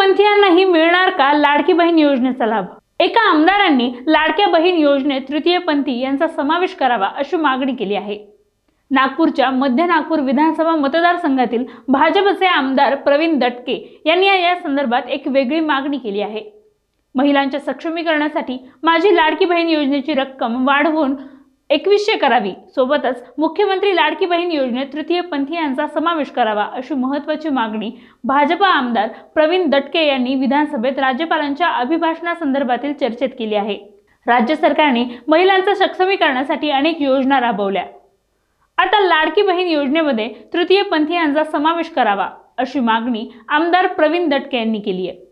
तृतीयपंथीयांनाही मिळणार का? लाडकी बहीण योजनेचा लाभ. एका आमदारांनी लाडक्या बहीण योजनेत तृतीयपंथी यांचा समावेश करावा अशी मागणी केली आहे. नागपूरच्या मध्य नागपूर विधानसभा मतदारसंघातील भाजपचे आमदार प्रवीण दटके यांनी या संदर्भात एक वेगळी मागणी केली आहे. महिलांच्या सक्षमीकरणासाठी माझी लाडकी बहीण योजनेची रक्कम वाढवून एकवीसशे करावी. सोबतच मुख्यमंत्री लाडकी बहीण योजनेत तृतीयपंथीयांचा समावेश करावा अशी महत्त्वाची मागणी भाजपा आमदार प्रवीण दटके यांनी विधानसभेत राज्यपालांच्या अभिभाषणासंदर्भातील चर्चेत केली आहे. राज्य सरकारने महिलांचं सक्षमीकरणासाठी अनेक योजना राबवल्या. आता लाडकी बहीण योजनेमध्ये तृतीयपंथीयांचा समावेश करावा अशी मागणी आमदार प्रवीण दटके यांनी केली आहे.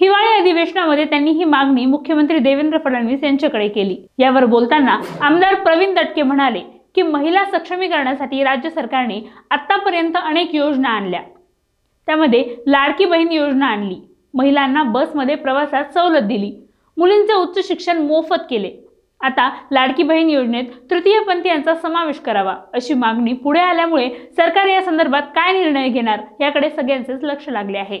हिवाळी अधिवेशनामध्ये त्यांनी ही मागणी मुख्यमंत्री देवेंद्र फडणवीस यांच्याकडे केली. यावर बोलताना आमदार प्रवीण दटके म्हणाले की महिला सक्षमीकरणासाठी राज्य सरकारने आतापर्यंत अनेक योजना आणल्या. त्यामध्ये लाडकी बहीण योजना आणली. महिलांना बसमध्ये प्रवासात सवलत दिली. मुलींचे उच्च शिक्षण मोफत केले. आता लाडकी बहीण योजनेत तृतीयपंथी यांचा समावेश करावा अशी मागणी पुढे आल्यामुळे सरकार या संदर्भात काय निर्णय घेणार याकडे सगळ्यांचेच लक्ष लागले आहे.